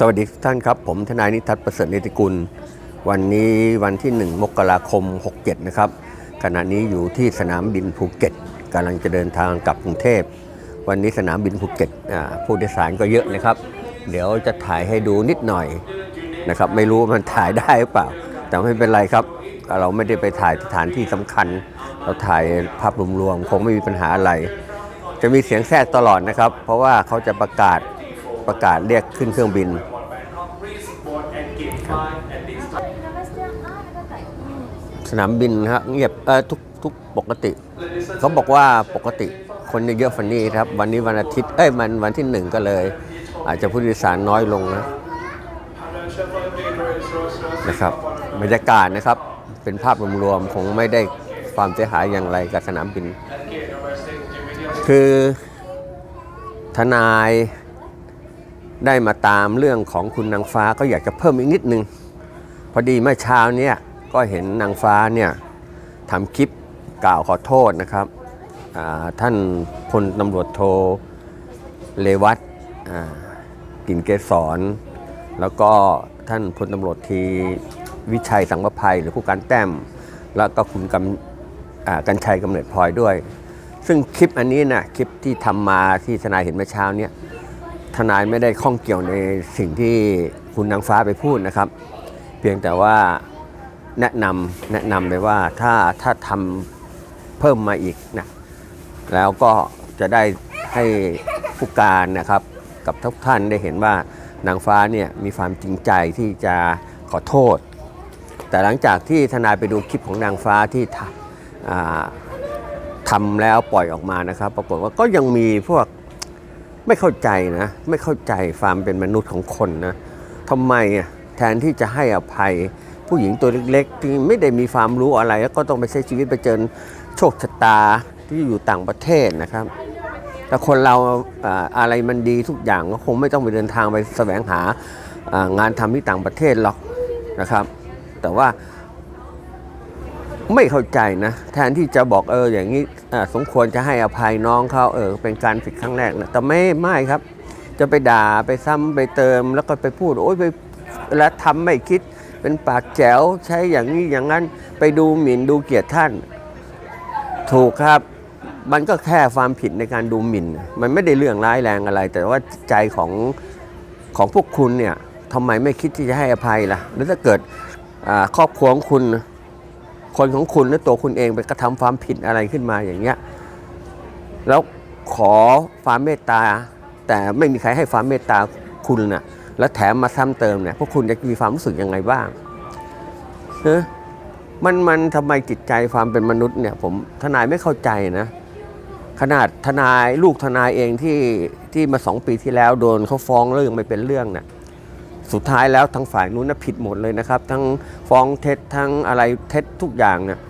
สวัสดีทุกท่านครับ ผมทนายนิทัศน์ประเสริฐเนติกุล วันนี้วันที่ 1 มกราคม 67 นะครับ ขณะนี้อยู่ที่สนามบินภูเก็ตกำลังจะเดินทางกลับกรุงเทพ วันนี้สนามบินภูเก็ตผู้โดยสารก็เยอะเลยครับ เดี๋ยวจะถ่ายให้ดูนิดหน่อยนะครับ ไม่รู้ว่ามันถ่ายได้หรือเปล่า แต่ไม่เป็นไรครับ เราไม่ได้ไปถ่ายสถานที่สำคัญ เราถ่ายภาพรวมๆคงไม่มีปัญหาอะไร จะมีเสียงแทรกตลอดนะครับ เพราะว่าเขาจะประกาศ ประกาศเรียกขึ้นเครื่องบินสนามบินนะฮะเงียบเออทุกทุกปกติ เขาบอกว่าปกติคนเยอะๆฟันนี้ครับ วันนี้วันอาทิตย์เอ้ยมันวันที่หนึ่งก็เลย อาจจะผู้โดยสารน้อยลงนะนะครับบรรยากาศนะครับเป็นภาพรวมๆคงไม่ได้ความเสียหายอย่างไรกับสนามบิน คือทนาย ได้มาตามเรื่องของคุณนางฟ้าก็อยากจะเพิ่มอีกนิดนึง พอดีเมื่อเช้าเนี่ยก็เห็นนางฟ้าเนี่ยทำคลิปกล่าวขอโทษนะครับท่านพลตำรวจโทเลวัตกินเกษร แล้วก็ท่านพลตำรวจตรีวิชัยสังประภัยหรือผู้การแต้ม แล้วก็คุณกำกันชัยกำเนิดพลอยด้วย ซึ่งคลิปอันนี้นะคลิปที่ทำมาที่ทนายเห็นเมื่อเช้าเนี่ย ทนายไม่ได้ข้องเกี่ยวในสิ่งที่คุณนางฟ้าไปพูดนะครับ เพียงแต่ว่าแนะนำแนะนำไปว่าถ้าถ้าทำเพิ่มมาอีกนะแล้วก็จะได้ให้ผู้การนะครับ กับทุกท่านได้เห็นว่านางฟ้าเนี่ยมีความจริงใจที่จะขอโทษ แต่หลังจากที่ทนายไปดูคลิปของนางฟ้าที่ทำแล้วปล่อยออกมานะครับ ปรากฏว่าก็ยังมีพวก ไม่เข้าใจนะ ไม่เข้าใจความเป็นมนุษย์ของคนนะทำไมอะแทนที่จะให้อภัยผู้หญิงตัวเล็กๆ ที่ไม่ได้มีความรู้อะไร แล้วก็ต้องไปใช้ชีวิตไปเจอโชคชะตาที่อยู่ต่างประเทศนะครับ แต่คนเราอ่าอะไรมันดีทุกอย่างก็คงไม่ต้องไปเดินทางไปแสวงหาอ่างานทำที่ต่างประเทศหรอกนะครับ แต่ว่า ไม่เข้าใจนะ แทนที่จะบอกเอออย่างนี้สมควรจะให้อภัยน้องเขาเออเป็นการผิดครั้งแรกนะแต่ไม่ไม่ครับ จะไปด่าไปซ้ำไปเติม แล้วก็ไปพูดโอ้ยไปแล้วทำไม่คิดเป็นปากแจ๋วใช้อย่างนี้อย่างนั้นไปดูหมิ่นดูเกียรติท่าน ถูกครับ มันก็แค่ความผิดในการดูหมิ่น มันไม่ได้เรื่องร้ายแรงอะไร แต่ว่าใจของของพวกคุณเนี่ยทำไมไม่คิดที่จะให้อภัยล่ะแล้วถ้าเกิดครอบครัวของคุณ คนของคุณและตัวคุณเองไปกระทำความผิดอะไรขึ้นมาอย่างเงี้ยแล้วขอความเมตตา แต่ไม่มีใครให้ความเมตตาคุณน่ะแล้วแถมมาซ้ำเติมเนี่ยพวกคุณจะมีความรู้สึกยังไงบ้างเออมันมันทำไมจิตใจความเป็นมนุษย์เนี่ย ผมทนายไม่เข้าใจนะ ขนาดทนายลูกทนายเองที่ที่มาสองปีที่แล้วโดนเขาฟ้องเรื่องไม่เป็นเรื่องน่ะ สุดท้ายแล้วทั้งฝ่ายนู้นนะผิดหมดเลยนะครับ ทั้งฟ้องเท็จทั้งอะไรเท็จทุกอย่างเนี่ย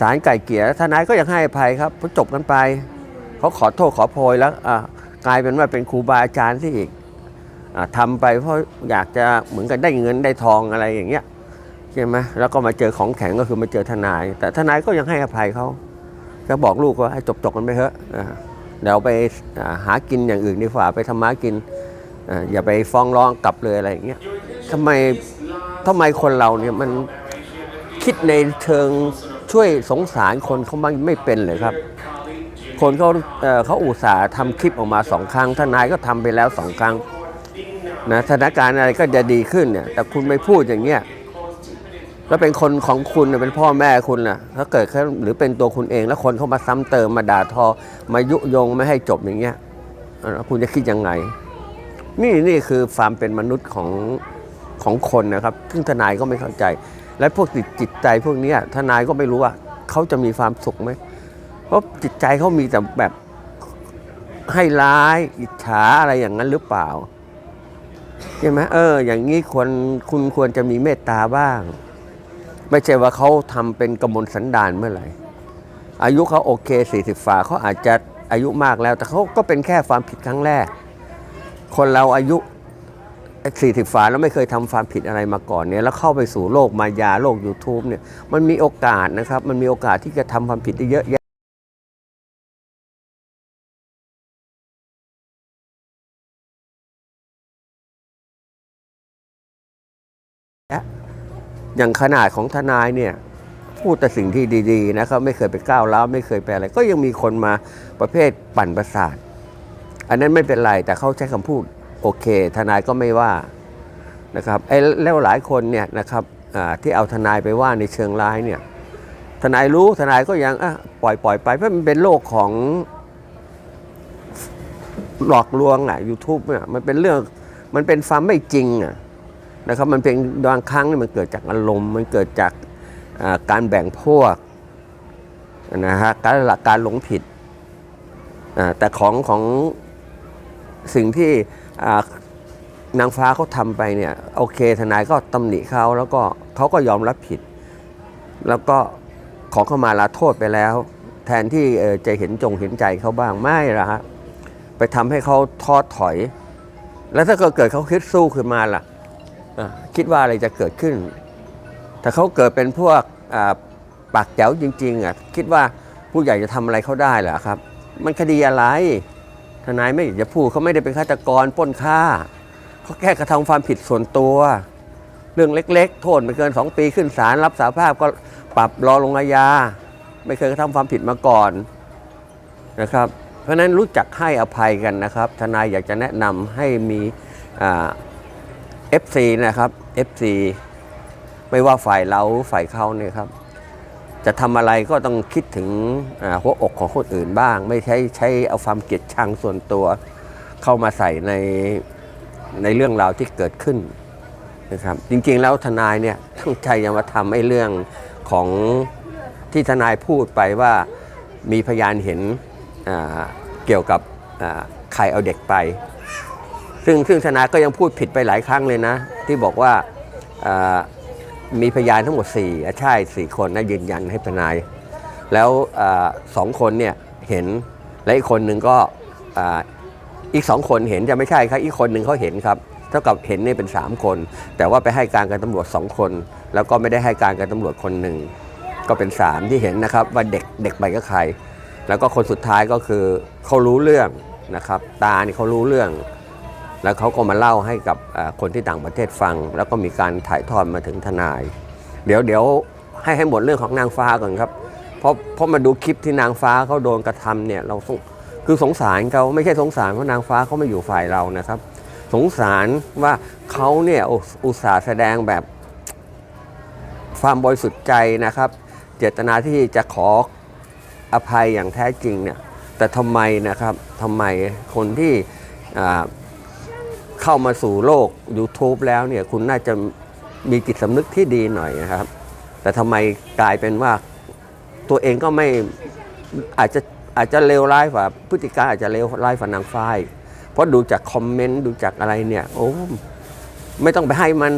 ศาลไก่เกลี่ยทนายก็ยังให้อภัยครับพอจบกันไปเขาขอโทษขอโพยแล้วอะกลายเป็นว่าเป็นครูบาอาจารย์ที่อีกอทำไปเพราะอยากจะเหมือนกันได้เงินได้ทองอะไรอย่างเงี้ยใช่ไหมแล้วก็มาเจอของแข็งก็คือมาเจอทนาย แต่ทนายก็ยังให้อภัยเขาก็บอกลูกว่าให้จบจบๆกันไปเถอะเดี๋ยวไปหากินอย่างอื่นดีกว่าไปทำมากิน อย่าไปฟ้องร้องกลับเลยอะไรอย่างเงี้ยทำไมทำไมคนเราเนี่ยมันคิดในเชิงช่วยสงสารคนเขาไม่ไม่เป็นเลยครับ คนเขาเเขาอุตส่าห์ทำคลิปออกมาสองครั้งทนายก็ทำไปแล้วสองครั้งนะสถานการณ์อะไรก็จะดีขึ้นเนี่ย แต่คุณไม่พูดอย่างเงี้ยแล้วเป็นคนของคุณเป็นพ่อแม่คุณน่ะถ้าเกิดหรือเป็นตัวคุณเอง แล้วคนเข้ามาซ้ำเติมมาด่าทอ มายุยงไม่ให้จบอย่างเงี้ยคุณจะคิดยังไง นี่นี่คือความเป็นมนุษย์ของของคนนะครับ ซึ่งทนายก็ไม่เข้าใจ และพวกจิตจิตใจพวกนี้ทนายก็ไม่รู้ว่าเขาจะมีความสุขไหม เพราะจิตใจเขามีแต่แบบให้ร้าย อิจฉาอะไรอย่างนั้นหรือเปล่าใช่ไหมเออ อย่างนี้ควรคุณควรจะมีเมตตาบ้าง ไม่ใช่ว่าเขาทำเป็นกระมวลสันดานเมื่อไหร่ อายุเขาโอเค40ฝ่าเขาอาจจะอายุมากแล้ว แต่เขาก็เป็นแค่ความผิดครั้งแรก คนเราอายุสี่สิบฝาแล้วไม่เคยทำความผิดอะไรมาก่อนเนี่ยแล้วเข้าไปสู่โลกมายาโลก YouTube เนี่ยมันมีโอกาสนะครับ มันมีโอกาสที่จะทำความผิดได้เยอะแยะอย่างขนาดของทนายเนี่ยพูดแต่สิ่งที่ดี ๆ นะครับ ไม่เคยไปก้าวแล้วไม่เคยไปอะไร ก็ยังมีคนมาประเภทปั่นประสาท อันนั้นไม่เป็นไรแต่เขาใช้คำพูดโอเค ทนายก็ไม่ว่านะครับไอ้แล้วหลายคนเนี่ยนะครับที่เอาทนายไปว่าในเชิงร้ายเนี่ยทนายรู้ทนายก็ยังอะปล่อยปล่อยไปเพราะมันเป็นโลกของหลอกลวงอะยูทูบเนี่ยมันเป็นเรื่องมันเป็นความไม่จริงอะนะครับมันเป็นบางครั้งนี่มันเกิดจากอารมณ์มันเกิดจากการแบ่งพวกนะฮะการหลักการหลงผิดแต่ของของ สิ่งที่นางฟ้าเขาทำไปเนี่ยโอเค ทนายก็ตำหนิเขาแล้วก็เขาก็ยอมรับผิด แล้วก็ขอเข้ามาลาโทษไปแล้ว แทนที่จะเห็นจงเห็นใจเขาบ้างไม่ละฮะไปทำให้เขาท้อถอย แล้วถ้าเกิดเขาคิดสู้ขึ้นมาล่ะอะคิดว่าอะไรจะเกิดขึ้น ถ้าเขาเกิดเป็นพวกปากแจ๋วจริงๆอะคิดว่าผู้ใหญ่จะทำอะไรเขาได้เหรอครับ มันคดีอะไร ทนายไม่อยากจะพูดเขาไม่ได้เป็นฆาตกรป้นฆ่าเขาแค่กระทำความผิดส่วนตัว เรื่องเล็ก ๆ โทษไม่เกิน 2 ปีขึ้นศาลรับสาภาพก็ปรับรอลงอาญาไม่เคยกระทำความผิดมาก่อนนะครับ เพราะนั้นรู้จักให้อภัยกันนะครับ ทนายอยากจะแนะนำให้มีเอ่า FC นะครับ FC ไม่ว่าฝ่ายเราฝ่ายเขาเนี่ยครับ จะทำอะไรก็ต้องคิดถึงหัวอกของคนอื่นบ้าง ไม่ใช้ใช้เอาความเกลียดชังส่วนตัวเข้ามาใส่ในในเรื่องราวที่เกิดขึ้นนะครับจริงๆแล้วทนายเนี่ยตั้งใจจะมาทำไอ้เรื่องของที่ทนายพูดไปว่ามีพยานเห็นเกี่ยวกับใครเอาเด็กไป ซึ่งซึ่งทนายก็ยังพูดผิดไปหลายครั้งเลยนะ ที่บอกว่า มีพยานทั้งหมด4อ่ใช่สี่คนนะยืนยันให้ทนาย แล้วอสองคนเนี่ยเห็นและอีกคนหนึ่งก็อีกสองคนเห็นจะไม่ใช่ครับอีกคนหนึ่งเขาเห็นครับเท่ากับเห็นเนี่ยเป็น 3 คน แต่ว่าไปให้การกับตำรวจ 2 คน แล้วก็ไม่ได้ให้การกับตำรวจคนหนึ่งก็เป็น 3 ที่เห็นนะครับว่าเด็กเด็กไปกับใคร แล้วก็คนสุดท้ายก็คือเขารู้เรื่องนะครับตานี่เขารู้เรื่อง แล้วเขาก็มาเล่าให้กับคนที่ต่างประเทศฟัง แล้วก็มีการถ่ายทอดมาถึงทนาย เดี๋ยวเดี๋ยวให้ให้หมดเรื่องของนางฟ้าก่อนครับเพราะเพราะมาดูคลิปที่นางฟ้าเขาโดนกระทำเนี่ยเราสงคือสงสารเขาไม่ใช่สงสารเพราะนางฟ้าเขาไม่อยู่ฝ่ายเรานะครับ สงสารว่าเขาเนี่ยอุอุตส่าห์แสดงแบบความบริสุทธิ์ใจนะครับ เจตนาที่จะขออภัยอย่างแท้จริงเนี่ยแต่ทำไมนะครับทำไมคนที่อ่า เข้ามาสู่โลก YouTube แล้วเนี่ยคุณน่าจะมีจิตสำนึกที่ดีหน่อยนะครับ แต่ทำไมกลายเป็นว่าตัวเองก็ไม่อาจจะอาจจะเลวร้ายกว่าพฤติการอาจจะเลวร้ายกว่านางฟ้าอีกเพราะดูจากคอมเมนต์ดูจากอะไรเนี่ยโอ้ไม่ต้องไปให้มัน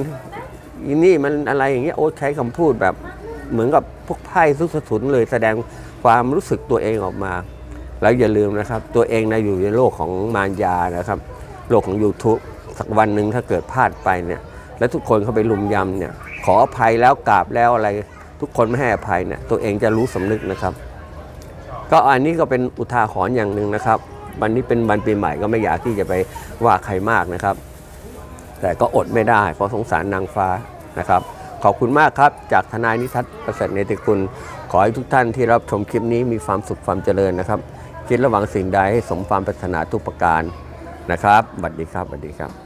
อีนี่มันอะไรอย่างเงี้ยโอ้ใช้คำพูดแบบเหมือนกับพวกไพ่ซุกสถุนเลยแสดงความรู้สึกตัวเองออกมา แล้วอย่าลืมนะครับ ตัวเองนะอยู่ในโลกของมารยานะครับ โลกของ YouTube สักวันหนึ่งถ้าเกิดพลาดไปเนี่ย แล้วทุกคนเข้าไปลุมยำเนี่ย ขออภัยแล้วกราบแล้วอะไร ทุกคนไม่ให้อภัยเนี่ย ตัวเองจะรู้สำนึกนะครับ ก็อันนี้ก็เป็นอุทาหรณ์อย่างหนึ่งนะครับ วันนี้เป็นวันปีใหม่ก็ไม่อยากที่จะไปว่าใครมากนะครับ แต่ก็อดไม่ได้ เพราะสงสารนางฟ้านะครับ ขอบคุณมากครับ จากทนายนิทัศน์ประเสริฐเนติกุล ขอให้ทุกท่านที่รับชมคลิปนี้มีความสุขความเจริญนะครับคิดระหวังสิ่งใดให้สมความปรารถนาทุกประการนะครับสวัสดีครับสวัสดีครับ